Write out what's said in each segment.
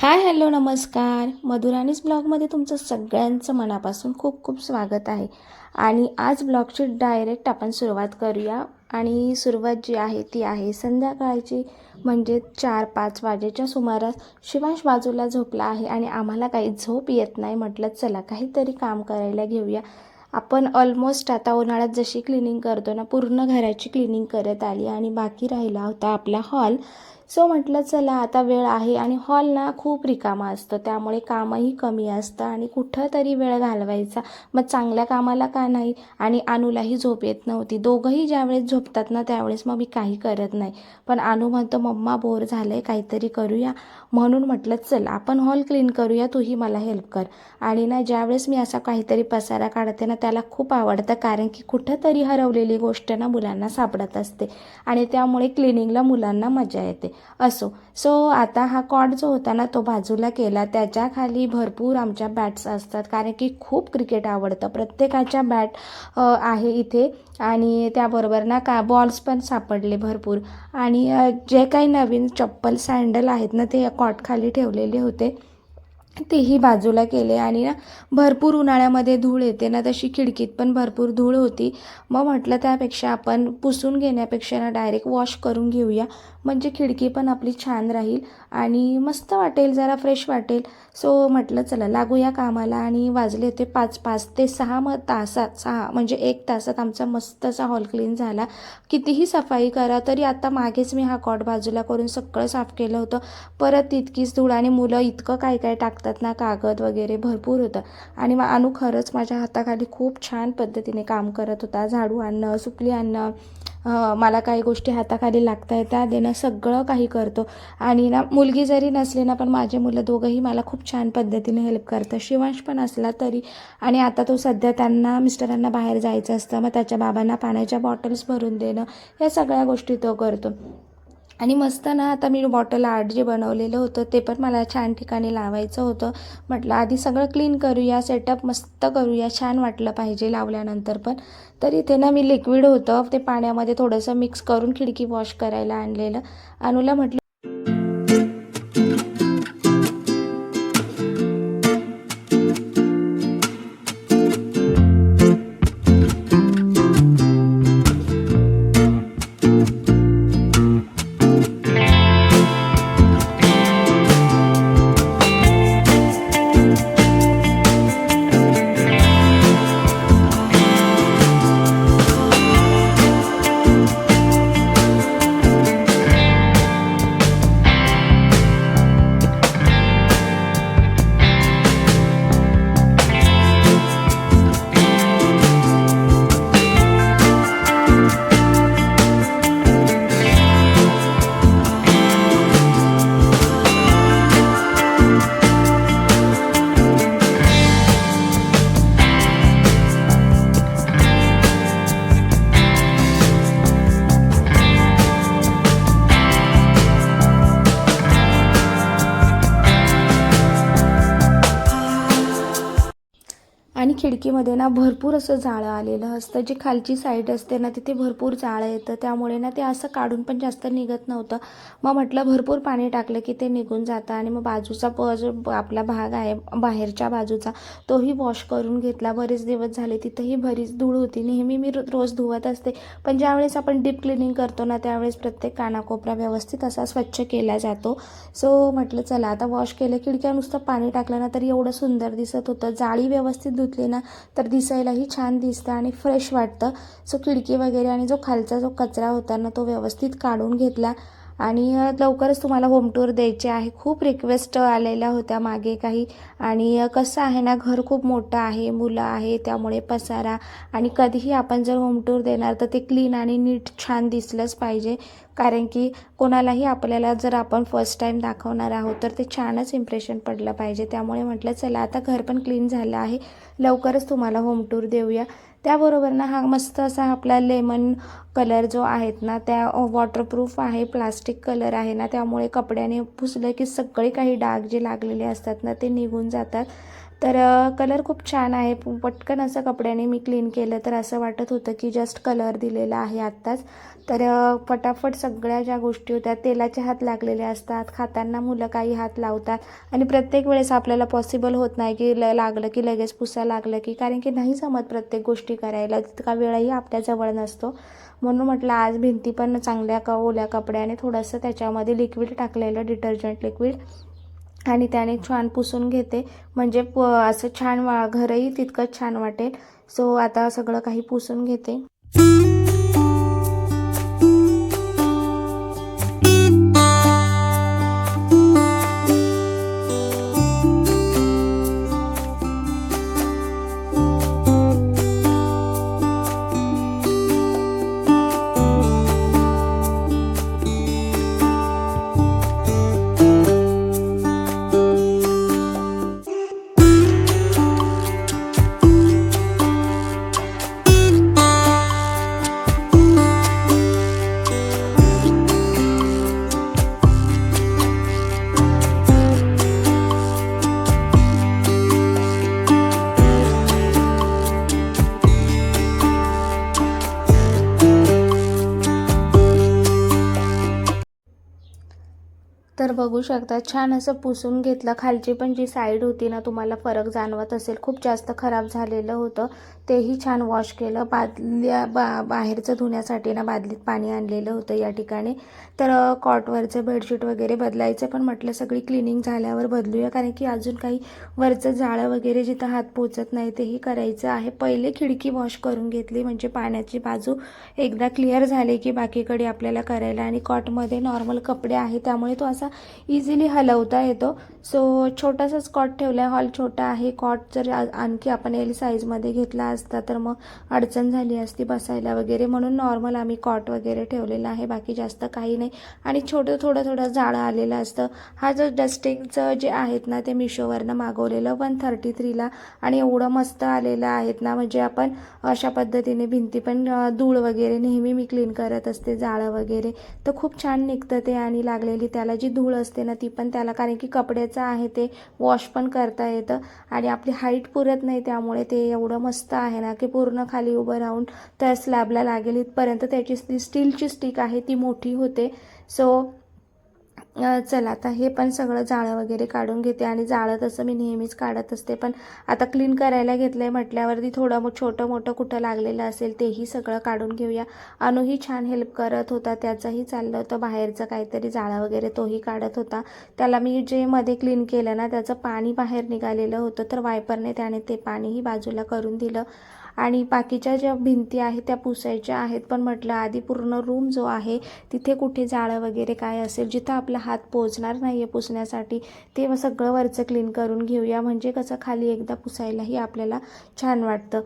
Hi hello नमस्कार. मधुराणीज ब्लॉगमध्ये तुमचं सगळ्यांचं मनापासून खूप खूप स्वागत आहे. आणि आज ब्लॉगची डायरेक्ट आपण सुरुवात करूया. आणि सुरुवात जी आहे ती आहे संध्याकाळची म्हणजे चार पाच वाजेच्या सुमारास शिवांश बाजूला झोपला आहे आणि आम्हाला काही झोप येत नाही. म्हटलं चला काहीतरी काम करायला घेऊया. आपण ऑलमोस्ट आता उन्हाळ्यात जशी क्लिनिंग करतो ना पूर्ण घराची क्लिनिंग करत आली आणि बाकी राहिला होता आपला हॉल सो म्हटलं चला आता वेळ आहे. आणि हॉल ना खूप रिकामा असतं त्यामुळे कामही कमी असतं आणि कुठं तरी वेळ घालवायचा. मग चांगल्या कामाला का नाही? आणि अनुलाही झोप येत नव्हती. दोघंही ज्यावेळेस झोपतात ना त्यावेळेस मग मी काही करत नाही. पण अनु म्हणतो मम्मा बोर झालं आहे काहीतरी करूया. म्हणून म्हटलं चल आपण हॉल क्लीन करूया तूही मला हेल्प कर. आणि ना ज्यावेळेस मी असा काहीतरी पसारा काढते ना त्याला खूप आवडतं कारण की कुठंतरी हरवलेली गोष्ट ना मुलांना सापडत असते. आणि त्यामुळे क्लिनिंगला मुलांना मजा येते. असो. सो आता हा कॉड जो होता ना तो बाजूला केला. त्याच्याखाली भरपूर आमच्या बॅट्स असतात. कारण की खूप क्रिकेट आवडतं. प्रत्येकाच्या बॅट आहे इथे. आणि त्याबरोबर ना का बॉल्स पण सापडले भरपूर. आणि जे काही नवीन चप्पल सँडल आहेत ना ते कॉटखाली ठेवलेले होते. तेही बाजूला केले आणि ना भरपूर उन्हाळ्यामध्ये धूळ येते ना तशी खिडकीत पण भरपूर धूळ होती. मग म्हटलं त्यापेक्षा आपण पुसून घेण्यापेक्षा ना डायरेक्ट वॉश करून घेऊया. म्हणजे खिडकी पण आपली छान राहील आणि मस्त वाटेल जरा फ्रेश वाटेल. सो म्हटलं चला लागूया कामाला आणि वाजले होते पाच पाच ते सहा मग तासात सहा म्हणजे एक तासात आमचा मस्त असा हॉल क्लीन झाला. कितीही सफाई करा तरी आता मागेच मी हा कॉट बाजूला करून सगळं साफ केलं होतं. परत तितकीच धूळ आणि मुलं इतकं काय काय टाकतात ना कागद वगैरे भरपूर होतं. आणि मग अनु खरंच माझ्या हाताखाली खूप छान पद्धतीने काम करत होता. झाडू आणणं सुकली आणणं मला काही गोष्टी हाताखाली लागता येतात देणं सगळं काही करतो. आणि ना मुलगी जरी नसली ना पण माझे मुलं दोघंही मला खूप छान पद्धतीने हेल्प करतं शिवांश पण असला तरी आणि आता तो सध्या त्यांना मिस्टरांना बाहेर जायचं असतं मग त्याच्या बाबांना पाण्याच्या बॉटल्स भरून देणं या सगळ्या गोष्टी तो करतो. आणि मस्त ना आता मी बॉटल आर्ट जे बनवलेलं होतं ते पण मला छान ठिकाणी लावायचं होतं. म्हटलं आधी सगळं क्लीन करूया सेटअप मस्त करूया छान वाटलं पाहिजे लावल्यानंतर पण. तर इथे ना मी लिक्विड होतं ते पाण्यामध्ये थोडंसं मिक्स करून खिडकी वॉश करायला आणलेलं. अनुला म्हटलं आणि ना भरपूर असं जाळं आलेलं असतं. जी खालची साईड असते ना तिथे भरपूर जाळं येतं. त्यामुळे ना ते असं काढून पण जास्त निघत नव्हतं. मग म्हटलं भरपूर पाणी टाकलं की ते निघून जातं आणि मग बाजूचा प जो आपला भाग आहे बाहेरच्या बाजूचा तोही वॉश करून घेतला. बरेच दिवस झाले तिथंही बरीच धूळ होती. नेहमी मी रोज धुवत असते. पण ज्यावेळेस आपण डीप क्लिनिंग करतो ना त्यावेळेस प्रत्येक कानाकोपरा व्यवस्थित असा स्वच्छ केला जातो. सो म्हटलं चला आता वॉश केलं खिडक्या नुसतं पाणी टाकलं ना तरी एवढं सुंदर दिसत होतं. जाळी व्यवस्थित धुतली ना तर दिसायलाही छान दिसतं आणि फ्रेश वाटतं. सो खिडकी वगैरे आणि जो खालचा जो कचरा होता ना तो व्यवस्थित काढून घेतला. आणि लवकरच तुम्हाला होम टूर द्यायचे आहे. खूप रिक्वेस्ट आलेल्या होत्या मागे काही. आणि कसं आहे ना घर खूप मोठं आहे मुलं आहे त्यामुळे पसारा. आणि कधीही आपण जर होम टूर देणार तर ते क्लीन आणि नीट छान दिसलंच पाहिजे. कारण की कोणालाही आपल्याला जर आपण फर्स्ट टाईम दाखवणार आहोत तर ते छानच इम्प्रेशन पडलं पाहिजे. त्यामुळे म्हटलं चला आता घर पण क्लीन झालं आहे. लवकरच तुम्हाला होम टूर देऊया. त्याबरोबर ना हा मस्त असा आपला लेमन कलर जो आहेत ना त्या वॉटरप्रूफ आहे प्लास्टिक कलर आहे ना त्यामुळे कपड्याने पुसलं की सगळे काही डाग जे लागलेले असतात ना ते निघून जातात. तर कलर खूप छान आहे. पटकन असं कपड्याने मी क्लीन केलं तर असं वाटत होतं की जस्ट कलर दिलेला आहे आत्ताच. तर फटाफट सगळ्या ज्या गोष्टी होत्या तेलाचे हात लागलेले असतात खाताना मुलं काही हात लावतात आणि प्रत्येक वेळेस आपल्याला पॉसिबल होत नाही की ल लागलं की लगेच पुसा लागलं की कारण की नाही जमत प्रत्येक गोष्टी करायला. तितका वेळही आपल्याजवळ नसतो. म्हणून म्हटलं आज भिंती पण चांगल्या क ओल्या कपड्याने थोडंसं त्याच्यामध्ये लिक्विड टाकलेलं डिटर्जंट लिक्विड आणि त्याने छान पुसून घेते. म्हणजे प असं छान वा घरही तितकंच छान वाटेल. सो आता सगळं काही पुसून घेते. तर बघू शकता छान असं पुसून घेतलं. खालची पण जी साईड होती ना तुम्हाला फरक जाणवत असेल. खूप जास्त खराब झालेलं होतं. तेही छान वॉश केलं. बादल्या बा बाहेरचं धुण्यासाठी ना बादलीत पाणी आणलेलं होतं या ठिकाणी. तर कॉटवरचं बेडशीट वगैरे बदलायचं पण म्हटलं सगळी क्लिनिंग झाल्यावर बदलूया. कारण की अजून काही वरचं जाळं वगैरे जिथं हात पोचत नाही तेही करायचं आहे. पहिले खिडकी वॉश करून घेतली. म्हणजे पाण्याची बाजू एकदा क्लिअर झाली की बाकीकडे आपल्याला करायला. आणि कॉटमध्ये नॉर्मल कपडे आहे त्यामुळे तो असा इझिली हलवता येतो. सो छोटासाच कॉट ठेवला आहे हॉल छोटा आहे. कॉट जर आणखी आपण एल साईजमध्ये घेतला असता तर मग अडचण झाली असती बसायला वगैरे. म्हणून नॉर्मल आम्ही कॉट वगैरे ठेवलेला आहे. बाकी जास्त काही नाही. आणि छोटं थोडं थोडं जाळं आलेलं असतं. हा जो डस्टिंगचं जे आहेत ना ते मिशोवरनं मागवलेलं वन थर्टी थ्रीला आणि एवढं मस्त आलेलं आहेत ना म्हणजे आपण अशा पद्धतीने भिंती पण धूळ वगैरे नेहमी मी क्लीन करत असते जाळं वगैरे. तर खूप छान निघतं ते आणि लागलेली त्याला जी धूळ असते ना ती पण त्याला कारण की कपड्याचं आहे ते वॉश पण करता येतं. आणि आपली हाईट पुरत नाही त्यामुळे ते एवढं मस्त आहे ना की पूर्ण खाली उभं राहून त्या स्लॅबला लागेल. इथपर्यंत त्याची स्टीलची स्टिक आहे ती मोठी होते. सो चला आता हे पण सगळं जाळं वगैरे काढून घेते आणि जाळं तसं मी नेहमीच काढत असते. पण आता क्लीन करायला घेतलं आहे म्हटल्यावरती थोडं मग छोटं मोठं कुठं लागलेलं असेल तेही सगळं काढून घेऊया. अनुही छान हेल्प करत होता त्याचंही चाललं होतं. बाहेरचं काहीतरी जाळं वगैरे तोही काढत होता. त्याला मी जे मध्ये क्लीन केलं ना त्याचं पाणी बाहेर निघालेलं होतं. तर वायपरने त्याने ते पाणीही बाजूला करून दिलं. आणि बाकीच्या ज्या भिंती आहेत त्या पुसायच्या आहेत. पण म्हटलं आधी पूर्ण रूम जो आहे तिथे कुठे जाळं वगैरे काय असेल जिथं आपला हात पोचणार नाही आहे पुसण्यासाठी ते मग सगळं वरचं क्लीन करून घेऊया. म्हणजे कसं खाली एकदा पुसायलाही आपल्याला छान वाटतं.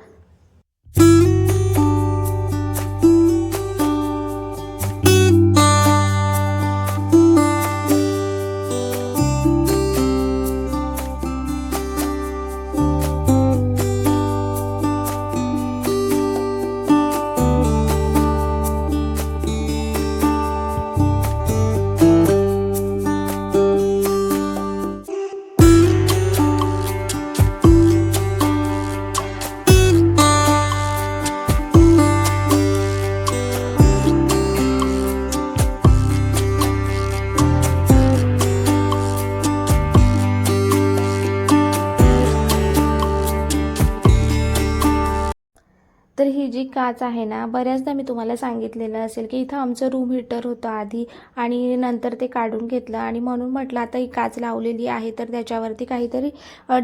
तर ही जी काच आहे ना बऱ्याचदा मी तुम्हाला सांगितलेलं असेल की इथं आमचं रूम हीटर होतं आधी आणि नंतर ते काढून घेतलं आणि म्हणून म्हटलं आता ही काच लावलेली आहे तर त्याच्यावरती काहीतरी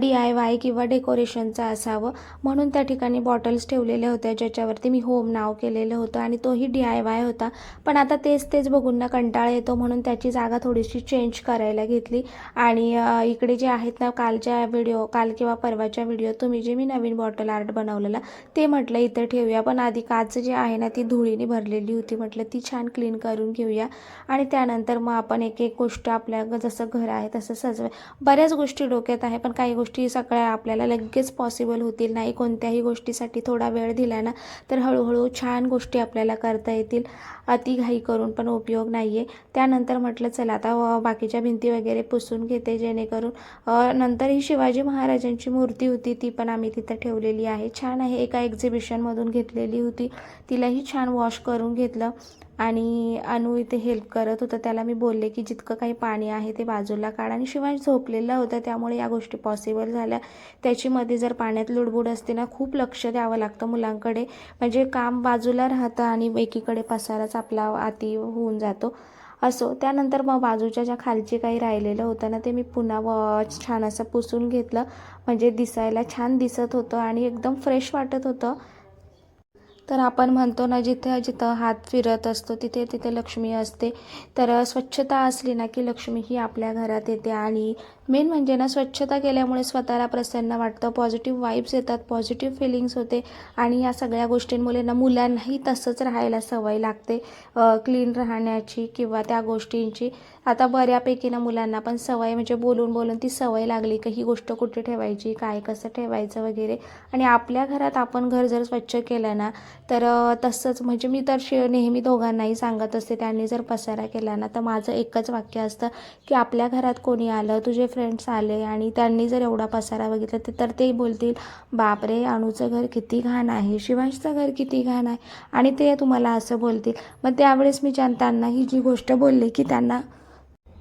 डी आय वाय किंवा डेकोरेशनचं असावं. म्हणून त्या ठिकाणी बॉटल्स ठेवलेल्या होत्या ज्याच्यावरती मी होम नाव केलेलं होतं आणि तोही डी आय वाय होता. पण आता तेच तेच बघून ना कंटाळा येतो म्हणून त्याची जागा थोडीशी चेंज करायला घेतली. आणि इकडे जे आहेत ना कालच्या व्हिडिओ काल किंवा परवाच्या व्हिडिओ तुम्ही जे मी नवीन बॉटल आर्ट बनवलेला ते म्हटलं इथे ठेवूया. पण आधी काच जी आहे ना ती धुळीने भरलेली होती. म्हटलं ती छान क्लीन करून घेऊया. आणि त्यानंतर मग आपण एक एक गोष्ट आपल्या जसं घर आहे तसं सजवा. बऱ्याच गोष्टी डोक्यात आहे पण काही गोष्टी सगळ्या आपल्याला लगेच पॉसिबल होतील. नाही कोणत्याही गोष्टीसाठी थोडा वेळ दिला ना तर हळूहळू छान गोष्टी आपल्याला करता येतील. अति घाई करून पण उपयोग नाही आहे त्यानंतर म्हटलं चला आता बाकीच्या भिंती वगैरे पुसून घेते जेणेकरून नंतर ही शिवाजी महाराजांची मूर्ती होती ती पण आम्ही तिथं ठेवलेली आहे. छान आहे एका एक्झिबिशनमधून घेतलेली होती. तिलाही छान वॉश करून घेतलं. आणि अनु इथे हेल्प करत होतं. त्याला मी बोलले की जितकं काही पाणी आहे ते बाजूला काढ. आणि शिवाय झोपलेला होता. त्यामुळे या गोष्टी पॉसिबल झाल्या. त्याच्यामध्ये जर पाण्यात लुडबुड असते ना खूप लक्ष द्यावं लागतं मुलांकडे. म्हणजे काम बाजूला राहतं आणि एकीकडे पसाराच आपला आती होऊन जातो. असो त्यानंतर मग बाजूच्या ज्या खालचे काही राहिलेलं होतं ना ते मी पुन्हा व छान असं पुसून घेतलं. म्हणजे दिसायला छान दिसत होतं आणि एकदम फ्रेश वाटत होतं. तर आपण म्हणतो ना जिथं जिथं हात फिरत असतो तिथे तिथे लक्ष्मी असते. तर स्वच्छता असली ना की लक्ष्मी ही आपल्या घरात येते आणि मेन म्हणजे ना स्वच्छता केल्यामुळे स्वतःला प्रसन्न वाटतं. पॉझिटिव्ह वाईब्स येतात पॉझिटिव्ह फिलिंग्स होते आणि या सगळ्या गोष्टींमुळे ना मुलांनाही तसंच राहायला सवय लागते. क्लीन राहण्याची किंवा त्या गोष्टींची. आता बऱ्यापैकी ना मुलांना पण सवय म्हणजे बोलून बोलून ती सवय लागली की ही गोष्ट कुठे ठेवायची काय कसं ठेवायचं वगैरे. आणि आपल्या घरात आपण घर जर स्वच्छ केलं ना तर तसंच म्हणजे मी तर शे नेहमी दोघांनाही सांगत असते त्यांनी जर पसारा केला ना तर माझं एकच वाक्य असतं की आपल्या घरात कोणी आलं तुझे फ्रेंड्स आले आणि त्यांनी जर एवढा पसारा बघितला ते तर ते बोलतील बापरे अणूचं घर किती घाण आहे शिवांशचं घर किती घाण आहे. आणि ते तुम्हाला असं बोलतील. मग त्यावेळेस मी ज्या- त्यांना ही जी गोष्ट बोलली की त्यांना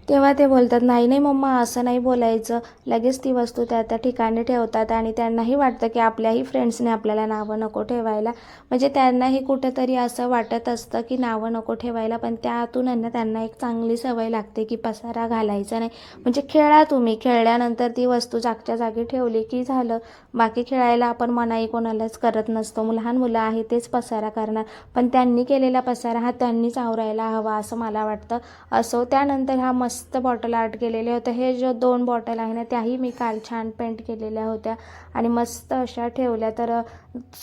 तेव्हा ते बोलतात नाही नाही मम्मा असं नाही बोलायचं. लगेच ती वस्तू त्या त्या ठिकाणी ठेवतात आणि त्यांनाही वाटतं की आपल्याही फ्रेंड्सने आपल्याला नावं नको ठेवायला. म्हणजे त्यांनाही कुठंतरी असं वाटत असतं की नावं नको ठेवायला पण त्यातून ना त्यांना एक चांगली सवय लागते की पसारा घालायचा नाही. म्हणजे खेळा तुम्ही. खेळल्यानंतर ती वस्तू जागच्या जागी ठेवली की झालं. बाकी खेळायला आपण मनाई कोणालाच करत नसतो. लहान मुलं आहे तेच पसारा करणार. पण त्यांनी केलेला पसारा हा त्यांनीच आवरायला हवा असं मला वाटतं. असो त्यानंतर हा मस्त मस्त बॉटल आर्ट केलेले होते हे जो दोन बॉटल आहे ना त्याही मी काल छान पेंट केलेल्या होत्या. आणि मस्त अशा ठेवल्या. तर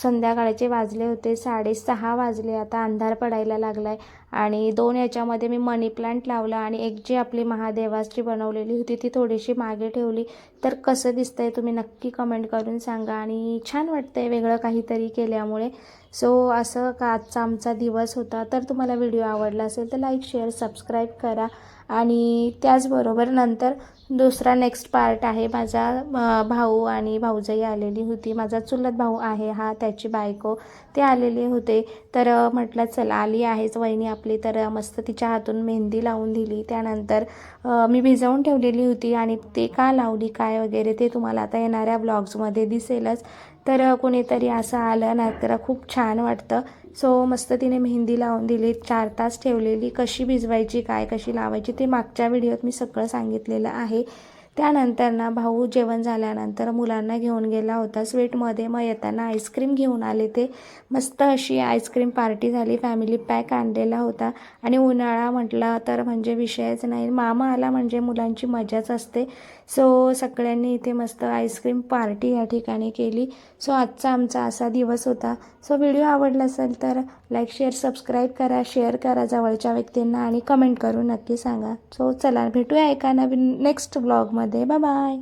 संध्याकाळचे वाजले होते. साडेसहा वाजले. आता अंधार पडायला लागला आहे आणि दोन याच्यामध्ये मी मनी प्लांट लावला आणि एक जी आपली महादेवाची बनवलेली होती ती थोडीशी मागे ठेवली. तर कसं दिसतंय तुम्ही नक्की कमेंट करून सांगा. आणि छान वाटतंय वेगळं काहीतरी केल्यामुळे. सो असं का आजचा आमचा दिवस होता. तर तुम्हाला व्हिडिओ आवडला असेल तर लाईक शेअर सबस्क्राईब करा. आणि त्याचबरोबर नंतर दुसरा नेक्स्ट पार्ट आहे. माझा भाऊ आणि भाऊजाई आलेली होती. माझा चुलत भाऊ आहे हा त्याची बायको ते आलेले होते. तर म्हटलं चला आली आहेच वहिनी आपली. तर मस्त तिच्या हातून मेहंदी लावून दिली. त्यानंतर मी भिजवून ठेवलेली होती आणि ते का लावली काय वगैरे ते तुम्हाला आता येणाऱ्या ब्लॉग्समध्ये दिसेलच. तर कुणीतरी कोणीतरी असं आलं ना तर खूप छान वाटतं. सो मस्त तिने मेहंदी लावून दिली चार तास ठेवलेली कशी भिजवायची काय कशी लावायची ते मागच्या व्हिडिओत मी सगळं सांगितलेलं आहे. त्यानंतर ना भाऊ जेवण झाल्यानंतर मुलांना घेऊन गेला होता. स्वीटमध्ये मग येताना आईस्क्रीम घेऊन आले ते. मस्त अशी आईस्क्रीम पार्टी झाली. फॅमिली पॅक आणलेला होता. आणि उन्हाळा म्हटला तर म्हणजे विषयच नाही. मामा आला म्हणजे मुलांची मजाच असते. सो सगळ्यांनी इथे मस्त आईस्क्रीम पार्टी या ठिकाणी केली. सो आजचा आमचा असा दिवस होता. सो व्हिडिओ आवडला असेल तर लाईक शेअर सबस्क्राईब करा. शेअर करा जवळच्या व्यक्तींना आणि कमेंट करून नक्की सांगा. सो चला भेटूया एका नवीन नेक्स्ट ब्लॉगमध्ये. Bye bye.